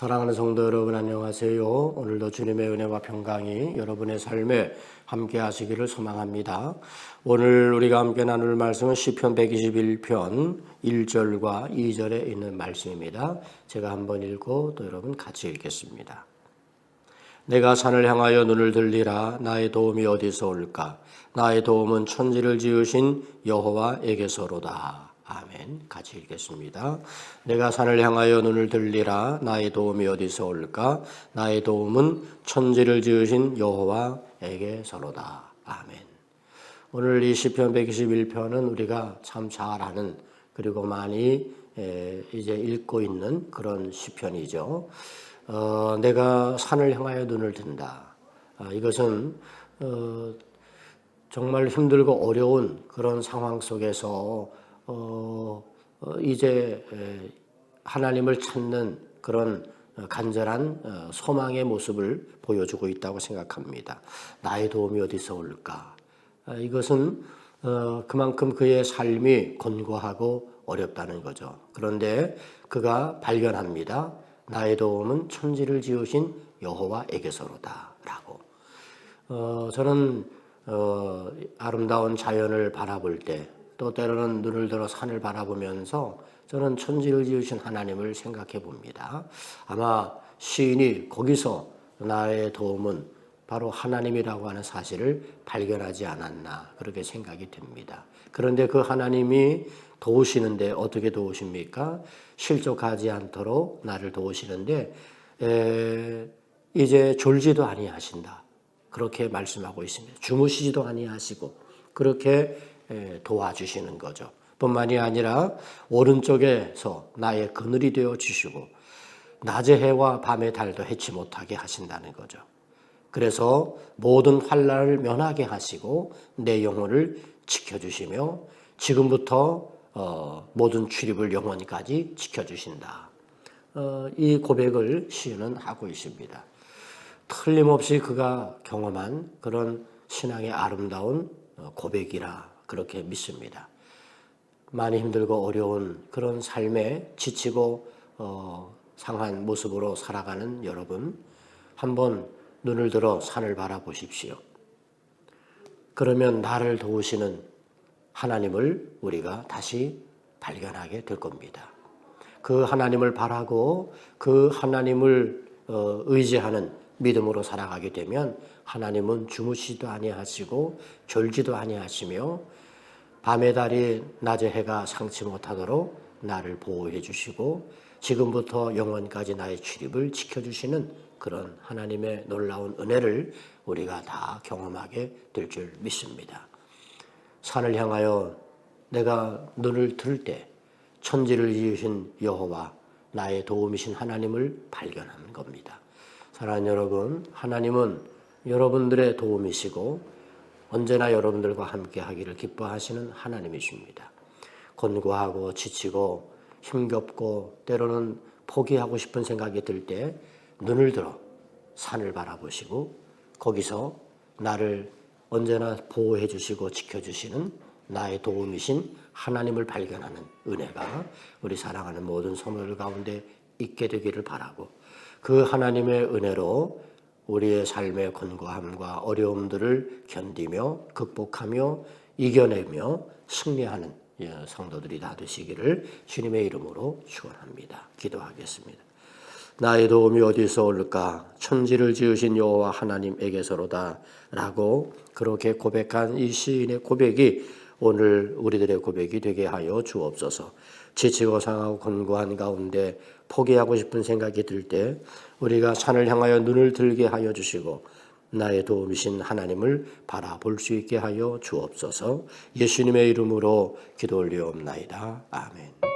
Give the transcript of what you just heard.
사랑하는 성도 여러분 안녕하세요. 오늘도 주님의 은혜와 평강이 여러분의 삶에 함께 하시기를 소망합니다. 오늘 우리가 함께 나눌 말씀은 시편 121편 1절과 2절에 있는 말씀입니다. 제가 한번 읽고 또 여러분 같이 읽겠습니다. 내가 산을 향하여 눈을 들리라 나의 도움이 어디서 올까 나의 도움은 천지를 지으신 여호와에게서로다. 아멘. 같이 읽겠습니다. 내가 산을 향하여 눈을 들리라 나의 도움이 어디서 올까 나의 도움은 천지를 지으신 여호와에게서로다. 아멘. 오늘 이 시편 121편은 우리가 참 잘 아는 그리고 많이 이제 읽고 있는 그런 시편이죠. 어, 내가 산을 향하여 눈을 든다. 아, 이것은 어, 정말 힘들고 어려운 그런 상황 속에서 어, 어, 이제 하나님을 찾는 그런 간절한 어, 소망의 모습을 보여주고 있다고 생각합니다. 나의 도움이 어디서 올까? 아, 이것은 어, 그만큼 그의 삶이 곤고하고 어렵다는 거죠. 그런데 그가 발견합니다. 나의 도움은 천지를 지으신 여호와에게서로다라고. 어, 저는 어, 아름다운 자연을 바라볼 때 또 때로는 눈을 들어 산을 바라보면서 저는 천지를 지으신 하나님을 생각해 봅니다. 아마 시인이 거기서 나의 도움은 바로 하나님이라고 하는 사실을 발견하지 않았나 그렇게 생각이 됩니다. 그런데 그 하나님이 도우시는데 어떻게 도우십니까? 실족하지 않도록 나를 도우시는데 에, 이제 졸지도 아니하신다. 그렇게 말씀하고 있습니다. 주무시지도 아니하시고 그렇게 도와주시는 거죠. 뿐만이 아니라 오른쪽에서 나의 그늘이 되어 주시고 낮의 해와 밤의 달도 해치 못하게 하신다는 거죠. 그래서 모든 환란을 면하게 하시고 내 영혼을 지켜주시며 지금부터 어, 모든 출입을 영원히까지 지켜주신다. 어, 이 고백을 시인은 하고 있습니다. 틀림없이 그가 경험한 그런 신앙의 아름다운 어, 고백이라 그렇게 믿습니다. 많이 힘들고 어려운 그런 삶에 지치고 어, 상한 모습으로 살아가는 여러분, 한번 눈을 들어 산을 바라보십시오. 그러면 나를 도우시는 하나님을 우리가 다시 발견하게 될 겁니다. 그 하나님을 바라고 그 하나님을 어, 의지하는 믿음으로 살아가게 되면 하나님은 주무시도 아니하시고 졸지도 아니하시며 밤의 달이 낮의 해가 상치 못하도록 나를 보호해 주시고 지금부터 영원까지 나의 출입을 지켜주시는 그런 하나님의 놀라운 은혜를 우리가 다 경험하게 될 줄 믿습니다. 산을 향하여 내가 눈을 들 때 천지를 지으신 여호와 나의 도움이신 하나님을 발견하는 겁니다. 사랑하는 여러분, 하나님은 여러분들의 도움이시고 언제나 여러분들과 함께 하기를 기뻐하시는 하나님이십니다. 곤고하고 지치고 힘겹고 때로는 포기하고 싶은 생각이 들 때 눈을 들어 산을 바라보시고 거기서 나를 언제나 보호해 주시고 지켜 주시는 나의 도움이신 하나님을 발견하는 은혜가 우리 사랑하는 모든 성도들 가운데 있게 되기를 바라고 그 하나님의 은혜로 우리의 삶의 권고함과 어려움들을 견디며 극복하며 이겨내며 승리하는 예, 성도들이 다 되시기를 주님의 이름으로 축원합니다. 기도하겠습니다. 나의 도움이 어디서 올까? 천지를 지으신 여호와 하나님에게서로다라고 그렇게 고백한 이 시인의 고백이 오늘 우리들의 고백이 되게 하여 주옵소서. 지치고 상하고 권고한 가운데 포기하고 싶은 생각이 들 때 우리가 산을 향하여 눈을 들게 하여 주시고 나의 도움이신 하나님을 바라볼 수 있게 하여 주옵소서. 예수님의 이름으로 기도 올리옵나이다. 아멘.